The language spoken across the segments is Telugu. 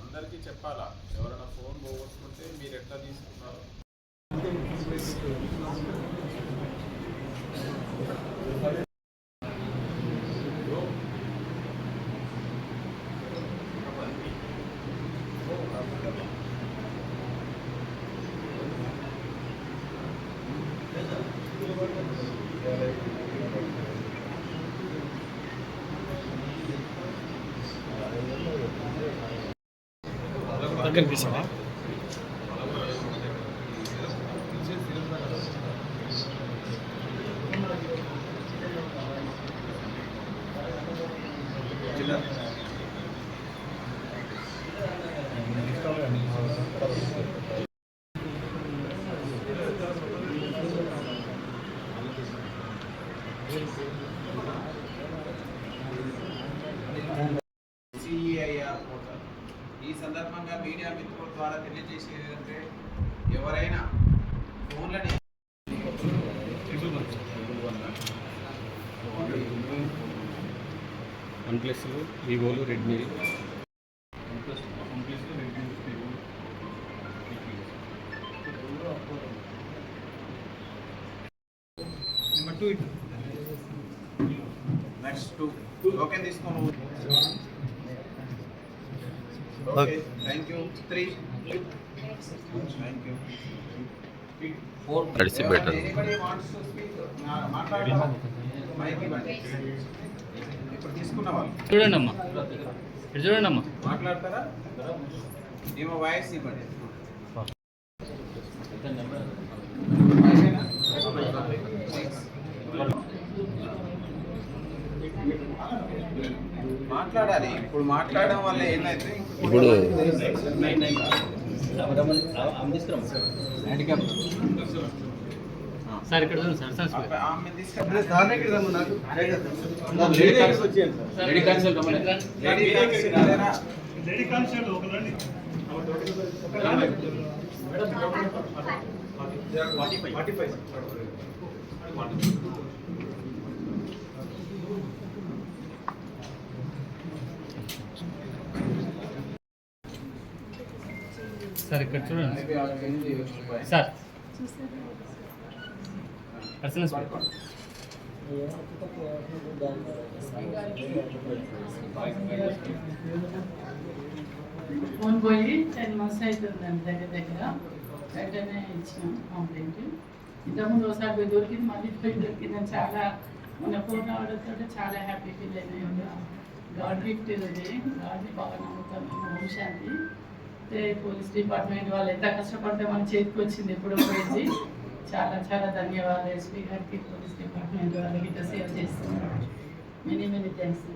అందరికీ చెప్పాలా? ఎవరైనా ఫోన్ పోగొట్టుకుంటే మీరు ఎట్లా తీసుకున్నారు దగ్గర కనిపిస్తావా సిఈఐఆర్ పోర్టల్. ఈ సందర్భంగా మీడియా మిత్రుల ద్వారా తెలియజేసేది ఏంటంటే ఎవరైనా ఫోన్లని వన్ ప్లస్ వివోలు రెడ్మీ నెక్స్ట్ టూ. ఓకే తీసుకోను okay. Thank you three thank you తడిసి బెటర్ చూడండి అమ్మా చూడండి అమ్మా మాట్లాడతారా? ఏమో వాయిస్ ఇవ్వండి. మాట్లాడాలి. ఇప్పుడు మాట్లాడడం వల్ల ఏంటంటే ఇప్పుడు సార్ ఇక్కడ సార్ సార్ లేడీ. సార్ ఇక్కడ చూడండి. సార్. పర్సనల్ ఫోన్ పోయి టెన్ మంత్స్ అవుతుందండి దగ్గర దగ్గర. వెంటనే ఇచ్చినాం కంప్లైంట్ ఇంతకుముందు ఒకసారి దొరికింది మళ్ళీ పోయి దొరికిందని చాలా మన ఫోన్ రావడంతో చాలా హ్యాపీ ఫీల్ అయినాయి గాడ్ గిఫ్ట్ ఇది. గాడ్ని బాగా నమ్ముతాం ఓం శాంతి అయితే పోలీస్ డిపార్ట్మెంట్ వాళ్ళు ఎంత కష్టపడితే మన చేతికి వచ్చింది ఎప్పుడో పోయింది చాలా చాలా ధన్యవాదాలు ఎస్పీ గారికి పోలీస్ డిపార్ట్మెంట్ వాళ్ళకి ఇట్లా సేవ చేస్తున్నారు. మెనీ మెనీ థ్యాంక్స్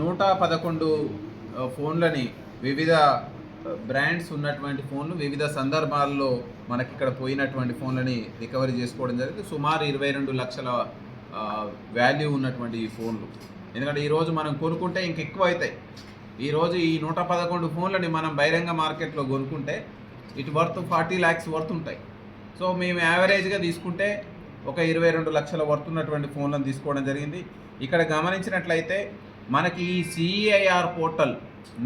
నూట పదకొండు ఫోన్లని వివిధ బ్రాండ్స్ ఉన్నటువంటి ఫోన్లు వివిధ సందర్భాల్లో మనకి ఇక్కడ పోయినటువంటి ఫోన్లని రికవరీ చేసుకోవడం జరిగింది. సుమారు ఇరవై రెండు లక్షల వాల్యూ ఉన్నటువంటి ఈ ఫోన్లు. ఎందుకంటే ఈరోజు మనం కొనుక్కుంటే ఇంకెక్కువ అవుతాయి ఈరోజు ఈ నూట పదకొండు ఫోన్లని మనం బహిరంగ మార్కెట్లో కొనుక్కుంటే ఇటు వర్త్ ఫార్టీ ల్యాక్స్ వర్త్ ఉంటాయి. సో మేము యావరేజ్గా తీసుకుంటే ఒక ఇరవై రెండు లక్షల వర్త్ ఉన్నటువంటి ఫోన్లను తీసుకోవడం జరిగింది. ఇక్కడ గమనించినట్లయితే మనకి ఈ సిఐఆర్ పోర్టల్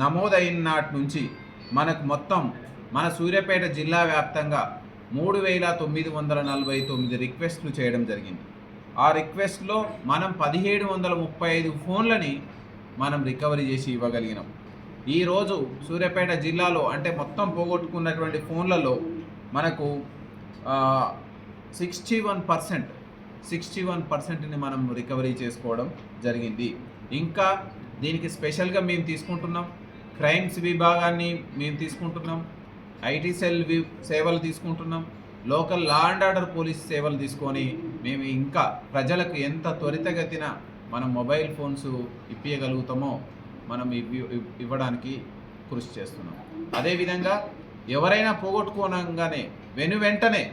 నమోదైన నాటి నుంచి మనకు మొత్తం మన సూర్యాపేట జిల్లా వ్యాప్తంగా మూడు వేల తొమ్మిది వందల నలభై తొమ్మిది రిక్వెస్ట్లు చేయడం జరిగింది. ఆ రిక్వెస్ట్లో మనం పదిహేడు వందల ముప్పై ఐదు ఫోన్లని మనం రికవరీ చేసి ఇవ్వగలిగినాం. ఈరోజు సూర్యాపేట జిల్లాలో అంటే మొత్తం పోగొట్టుకున్నటువంటి ఫోన్లలో మనకు sixty one percent sixty one పర్సెంట్ని మనం రికవరీ చేసుకోవడం జరిగింది. ఇంకా దీనికి స్పెషల్గా మేము తీసుకుంటున్నాం. క్రైమ్స్ విభాగాన్ని మేము తీసుకుంటున్నాం. ఐటీ సెల్ వి సేవలు తీసుకుంటున్నాం. Local law and order police సేవలు తీసుకొని మేము ఇంకా ప్రజలకు ఎంత త్వరితగతిన మనం మొబైల్ ఫోన్స్ ఇప్పించగలుగుతామో మనం ఇవ్వడానికి కృషి చేస్తున్నాం. అదేవిధంగా ఎవరైనా పోగొట్టుకోనగానే వెను వెంటనే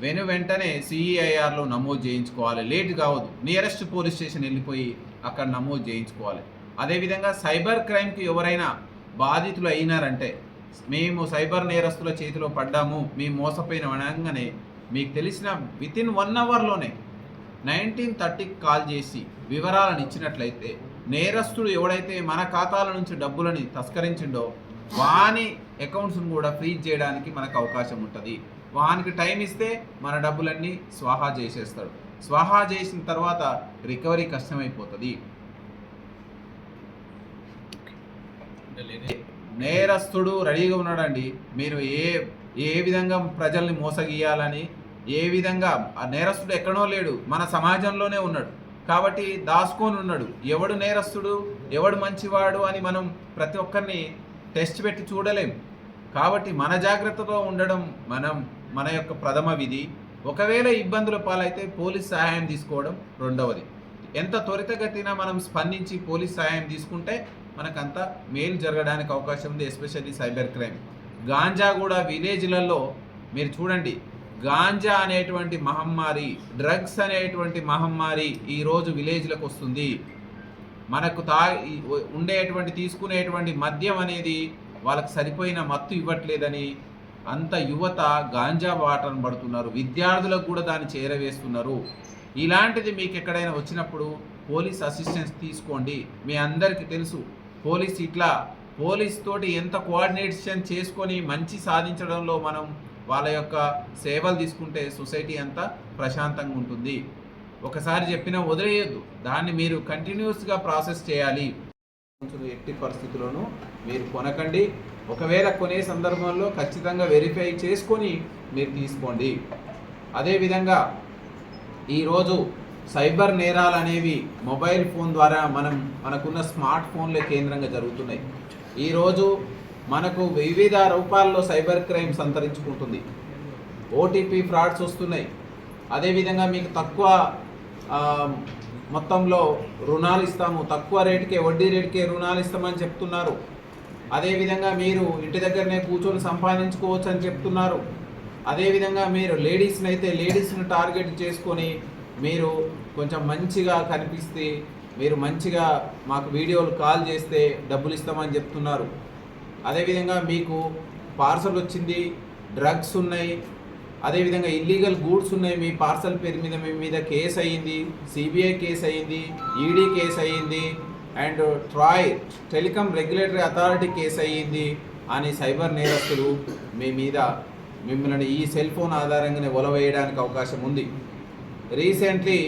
వెను వెంటనే సిఈఐఆర్లో నమోదు చేయించుకోవాలి. లేట్ కావద్దు. నియరెస్ట్ పోలీస్ స్టేషన్ వెళ్ళిపోయి అక్కడ నమోదు చేయించుకోవాలి. అదేవిధంగా సైబర్ క్రైమ్కి ఎవరైనా బాధితులు అయినారంటే మేము సైబర్ నేరస్తుల చేతిలో పడ్డాము మేము మోసపోయిన అనగానే మీకు తెలిసిన వితిన్ వన్ అవర్లోనే నైన్టీన్ థర్టీకి కాల్ చేసి వివరాలను ఇచ్చినట్లయితే నేరస్తుడు ఎవడైతే మన ఖాతాల నుంచి డబ్బులని తస్కరించిండో వాని అకౌంట్స్ను కూడా ఫ్రీజ్ చేయడానికి మనకు అవకాశం ఉంటుంది. వానికి టైం ఇస్తే మన డబ్బులన్నీ స్వాహా చేసేస్తాడు. స్వాహా చేసిన తర్వాత రికవరీ కష్టమైపోతుంది. నేరస్తుడు రెడీగా ఉన్నాడండి. మీరు ఏ ఏ విధంగా ప్రజల్ని మోసగీయాలని ఏ విధంగా ఆ నేరస్తుడు ఎక్కడో లేడు మన సమాజంలోనే ఉన్నాడు. కాబట్టి దాచుకొని ఉన్నాడు. ఎవడు నేరస్తుడు ఎవడు మంచివాడు అని మనం ప్రతి ఒక్కరిని టెస్ట్ పెట్టి చూడలేం. కాబట్టి మన జాగ్రత్తతో ఉండడం మనం మన యొక్క ప్రథమ విధి. ఒకవేళ ఇబ్బందుల పాలైతే పోలీస్ సహాయం తీసుకోవడం రెండవది. ఎంత త్వరితగతిన మనం స్పందించి పోలీస్ సహాయం తీసుకుంటే మనకంత మేలు జరగడానికి అవకాశం ఉంది ఎస్పెషల్లీ సైబర్ క్రైమ్. గాంజా కూడా విలేజ్లలో మీరు చూడండి గాంజా అనేటువంటి మహమ్మారి డ్రగ్స్ అనేటువంటి మహమ్మారి ఈరోజు విలేజ్లకు వస్తుంది. మనకు తా ఉండేటువంటి తీసుకునేటువంటి మద్యం అనేది వాళ్ళకి సరిపోయిన మత్తు ఇవ్వట్లేదని అంత యువత గాంజా బాటను పడుతున్నారు. విద్యార్థులకు కూడా దాన్ని చేరవేస్తున్నారు. ఇలాంటిది మీకు ఎక్కడైనా వచ్చినప్పుడు పోలీస్ అసిస్టెన్స్ తీసుకోండి. మీ అందరికీ తెలుసు. పోలీస్ ఇట్లా పోలీస్ తోటి ఎంత కోఆర్డినేషన్ చేసుకొని మంచి సాధించడంలో మనం వాళ్ళ యొక్క సేవలు తీసుకుంటే సొసైటీ అంతా ప్రశాంతంగా ఉంటుంది. ఒకసారి చెప్పినా వదిలేయద్దు. దాన్ని మీరు కంటిన్యూస్గా ప్రాసెస్ చేయాలి. కొంచెం ఎట్టి పరిస్థితుల్లోనూ మీరు కొనకండి. ఒకవేళ కొనే సందర్భంలో ఖచ్చితంగా వెరిఫై చేసుకొని మీరు తీసుకోండి. అదేవిధంగా ఈరోజు సైబర్ నేరాలు అనేవి మొబైల్ ఫోన్ ద్వారా మనం మనకున్న స్మార్ట్ ఫోన్లే కేంద్రంగా జరుగుతున్నాయి. ఈరోజు మనకు వివిధ రూపాల్లో సైబర్ క్రైమ్ సంతరించుకుంటుంది ఓటీపీ ఫ్రాడ్స్ వస్తున్నాయి. అదేవిధంగా మీకు తక్కువ మొత్తంలో రుణాలు ఇస్తాము. తక్కువ రేటుకే వడ్డీ రేటుకే రుణాలు ఇస్తామని చెప్తున్నారు. అదేవిధంగా మీరు ఇంటి దగ్గరనే కూర్చొని సంపాదించుకోవచ్చు అని చెప్తున్నారు. అదేవిధంగా మీరు లేడీస్ని అయితే లేడీస్ని టార్గెట్ చేసుకొని మీరు కొంచెం మంచిగా కనిపిస్తే మీరు మంచిగా మాకు వీడియోలు కాల్ చేస్తే డబ్బులు ఇస్తామని చెప్తున్నారు. అదేవిధంగా మీకు పార్సల్ వచ్చింది డ్రగ్స్ ఉన్నాయి అదేవిధంగా ఇల్లీగల్ గూడ్స్ ఉన్నాయి మీ పార్సల్ పేరు మీద మీ మీద కేసు అయ్యింది సిబిఐ కేసు అయ్యింది ఈడీ కేసు అయ్యింది and TRAI telecom regulatory authority case అయ్యింది అని సైబర్ నేరస్తులు మీ మీద మిమ్మల్ని ఈ సెల్ ఫోన్ ఆధారంగానే ఒలవేయడానికి అవకాశం ఉంది. రీసెంట్లీ